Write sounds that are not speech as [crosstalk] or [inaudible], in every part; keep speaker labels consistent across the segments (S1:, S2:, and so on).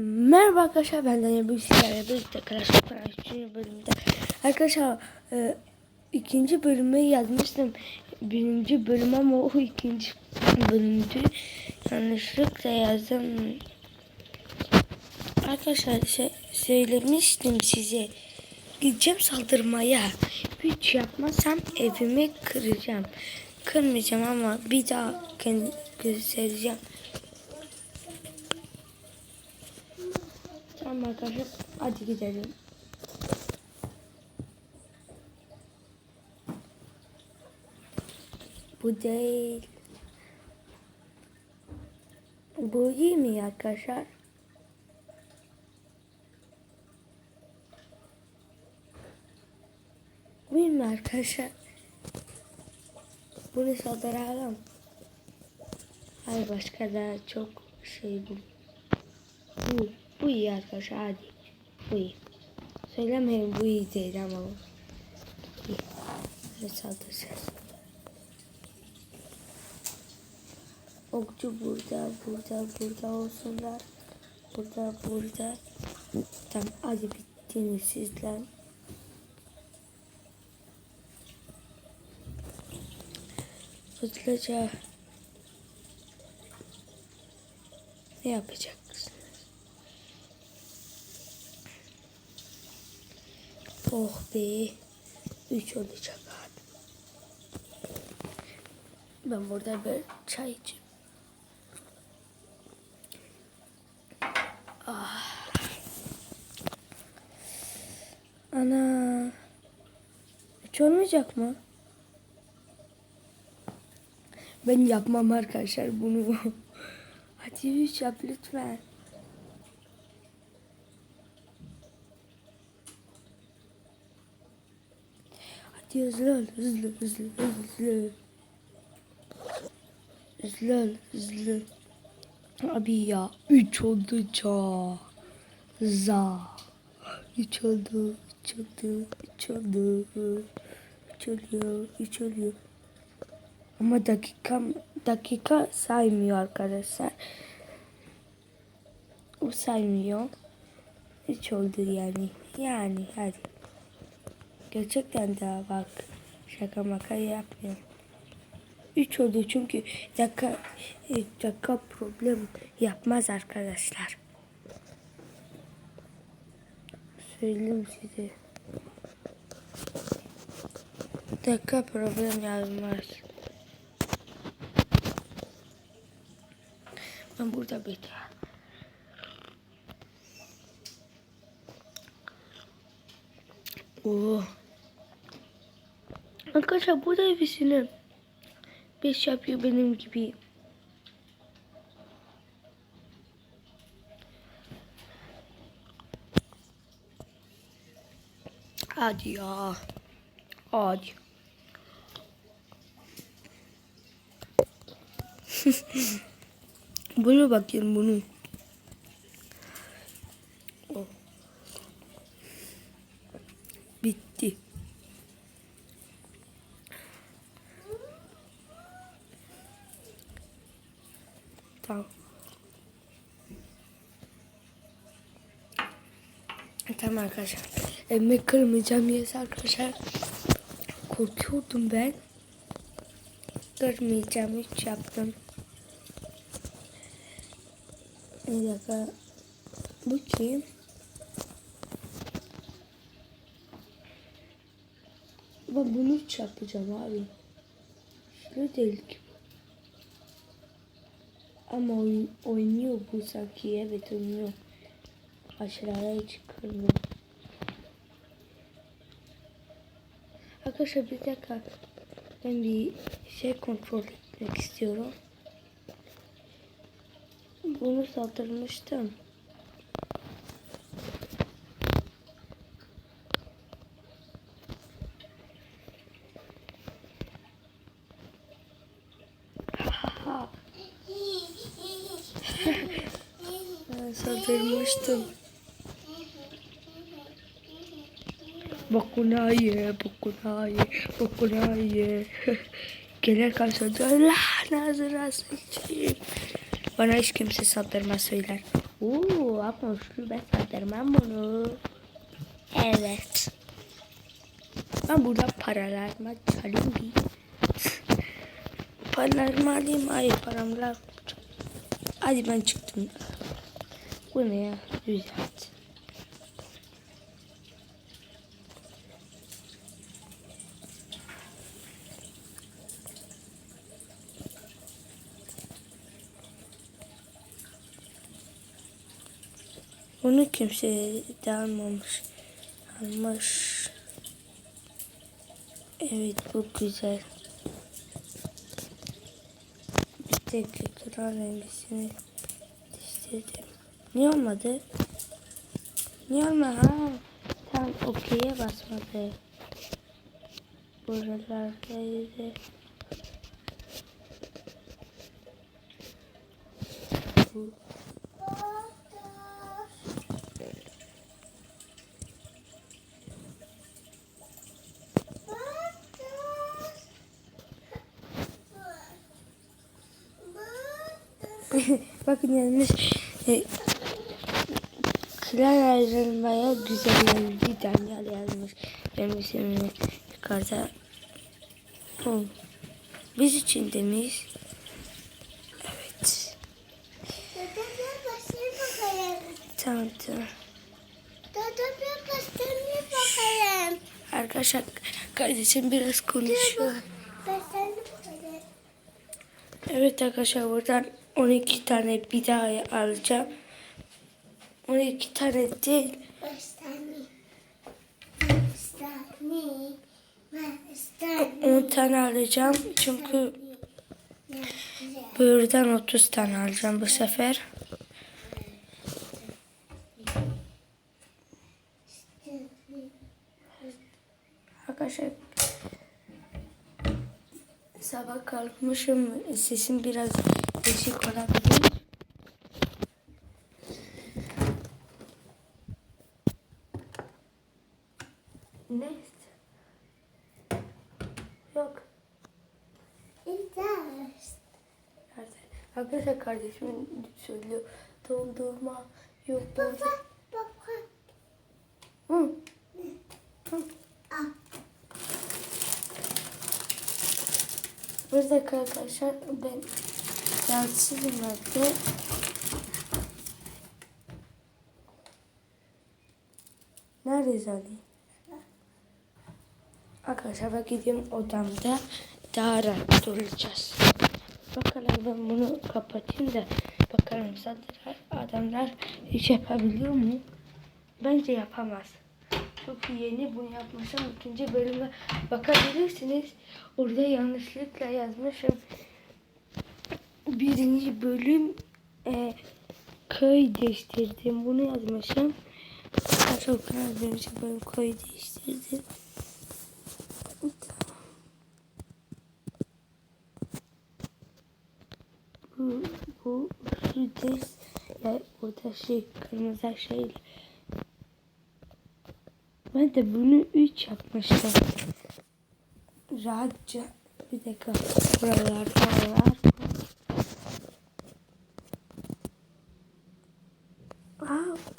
S1: Merhaba arkadaşlar ben Daniel. Bu sizlerle birlikte Clans 3. bölümde Arkadaşlar e, ikinci bölüme yazmıştım. Birinci bölüm ama o ikinci bölümdü. Yanlışlıkla yazdım. Arkadaşlar şey, söylemiştim size. Gideceğim saldırmaya. Hiç yapmazsam evimi kıracağım. Kırmayacağım ama bir daha kendi göstereceğim Tamam arkadaşlar hadi gidelim. Bu değil. Bu iyi mi arkadaşlar? Mi arkadaşlar? Bunu saldıralım. Hayır başka da çok şey bu. Bu, bu iyi arkadaşlar hadi. Bu iyi. Söylemeyin bu iyi değil ama. İyi. Ne saldıracağız? Okçu burada, burada, burada olsunlar. Burada, burada. Tamam hadi bittiniz sizler. Hızlıca ne yapacaksın? Oh be. Üç olacak abi. Ben burada bir çay içeyim. Ah. Ana. Hiç olmayacak mı? Ben yapmam arkadaşlar bunu. [laughs] Hadi üç yap lütfen. Hızlı ol, hızlı, hızlı, hızlı. Hızlı hızlı. Abi ya, üç oldu ça. Za. Üç oldu, üç oldu, üç oldu. Üç oluyor, üç oluyor. Ama dakika, dakika saymıyor arkadaşlar. O saymıyor. Üç oldu yani. Yani hadi. Gerçekten daha bak şaka maka yapmıyorum. Üç oldu çünkü dakika, e, dakika problem yapmaz arkadaşlar. Söyleyeyim size. Dakika problem yapmaz. Ben burada bekliyorum. Oo. Arkadaşlar bu da hepsini beş yapıyor benim gibi. Hadi ya. Hadi. [laughs] bunu bakayım bunu. Oh. Bitti. Tamam. Tamam arkadaşlar. Elimi kırmayacağım yes arkadaşlar. Korkuyordum ben. Kırmayacağım hiç yaptım. Bir dakika. Bu kim? Ben bunu hiç yapacağım abi. Şöyle değil ki. Ama oyn- oynuyor bu sanki. Evet oynuyor. Aşağıya hiç kırmıyor. Arkadaşlar bir dakika. Ben bir şey kontrol etmek istiyorum. Bunu saldırmıştım. [laughs] Saldırmıştım. Bokuna ye, bokuna ye, bokuna ye. [laughs] Gelir karşıda Allah nazırası için. Bana hiç kimse saldırmaz söyler. Oo ama üçlü ben saldırmam bunu. Evet. Ben burada paralarımı çalayım bir. [laughs] Paralarımı alayım. Hayır paramlar. Hadi ben çıktım. Bu ne ya? Düzelt. Onu kimse de almamış. Almış. Evet bu güzel. Bir tek ekran rengisini değiştirdim. Niye olmadı? Niye olmadı? Ha, tam okey'e basmadı. Buralardaydı. Bu. [laughs] Bakın yalnız e, kral ayrılmaya güzel bir Daniel yazmış. Benim ismimi yukarıda. Hı. Biz için demiş. Evet. Tamam tamam. Arkadaşlar kardeşim biraz konuşuyor. Evet arkadaşlar buradan 12 tane bir daha alacağım. 12 tane değil.
S2: Basayım. Basayım. Basayım.
S1: 10 tane alacağım. Çünkü buradan 30 tane alacağım bu sefer. Arkadaşlar sabah kalkmışım. Sesim biraz değişik olabilir. Neyse. Yok. Nerede? Arkadaşlar kardeşim söylüyor. Dondurma yok. Baba.
S2: Baba.
S1: Hı.
S2: Ah.
S1: Bir dakika arkadaşlar ben evde. Neredeyiz Ali? Arkadaşlar ben gidiyorum odamda daha rahat olacağız. Bakalım ben bunu kapatayım da bakalım saldırı adamlar hiç yapabiliyor mu? Bence yapamaz. Çok yeni bunu yapmışım. İkinci bölüme bakabilirsiniz. Orada yanlışlıkla yazmışım. Birinci bölüm e, köy değiştirdim. Bunu yazmışım. Çok birinci bölüm köy değiştirdim. Bu, bu şu des ya orada şey kırmızı şey ben de bunu 3 yapmıştım. Rahatça bir dakika buralarda var.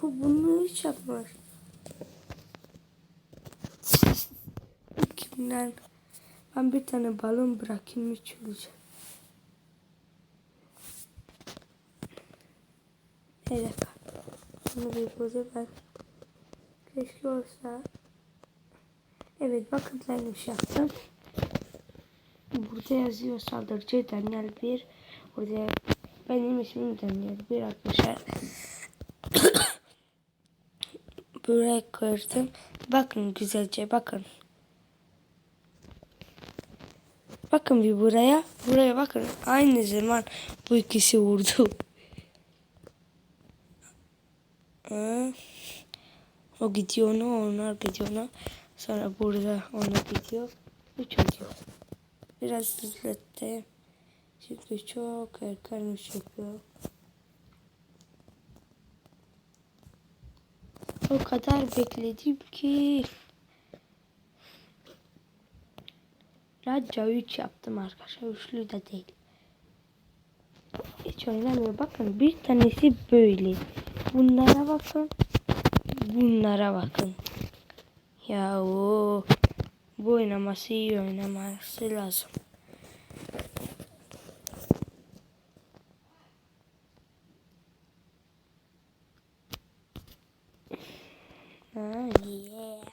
S1: Bu bunu 3 yapmış. Kimden? Ben bir tane balon bırakayım 3 olacak. Dakika. Bunu bir bozu ben. Keşke olsa. Evet bakın ben iş yaptım. Burada yazıyor saldırıcı Daniel 1. Burada benim ismim Daniel 1 arkadaşlar. Buraya koydum. Bakın güzelce bakın. Bakın bir buraya. Buraya bakın. Aynı zaman bu ikisi vurdu. Hı. O gidiyor ona, onlar gidiyor ona. Sonra burada ona gidiyor. Üç oluyor. Biraz hızlattım. Çünkü çok erken uç yapıyor. O kadar bekledim ki. Radya 3 yaptım arkadaşlar. Üçlü de değil. hiç oynamıyor. Bakın bir tanesi böyle. Bunlara bakın. Bunlara bakın. Ya o bu oynaması iyi oynaması lazım. Ah, yeah.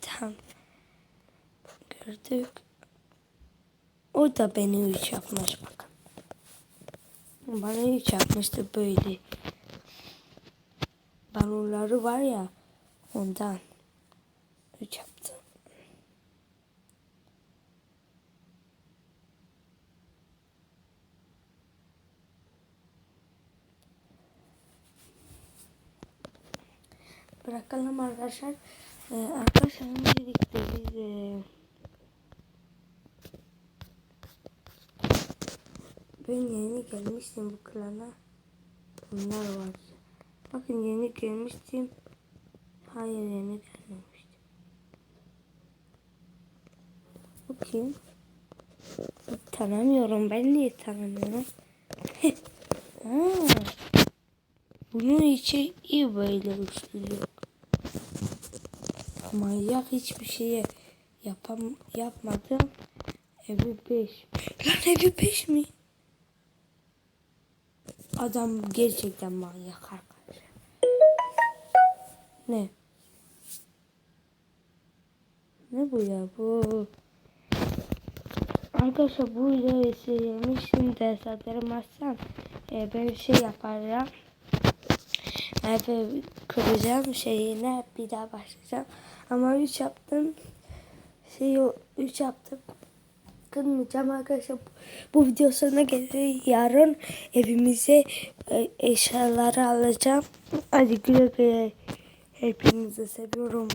S1: Tamam. Gördük. O da beni üç yapmış bakın. Bana üç yapmıştı böyle. Balonları var ya ondan. Üç yaptı. Bırakalım arkadaşlar. Ee, arkadaşlar öncelikle biz e, ben yeni gelmiştim bu klana. Bunlar var. Bakın yeni gelmiştim. Hayır yeni gelmemiştim. Bu kim? Tanımıyorum. Ben niye tanımıyorum? [laughs] Bunun içi iyi böyle güçlü yok. Manyak hiçbir şeye yapam yapmadım. Evi 5. Lan evi 5 mi? Adam gerçekten manyak arkadaşlar. Ne? Ne bu ya bu? Arkadaşlar bu videoyu sevmiştim de satırmazsam e, ben şey yaparım. Evi kıracağım şeyine bir daha başlayacağım. Ama 3 yaptım. Şey 3 yaptım. Kırmayacağım arkadaşlar. Bu video sonuna gelir. Yarın evimize e, eşyaları alacağım. Hadi güle güle. Hepinizi seviyorum.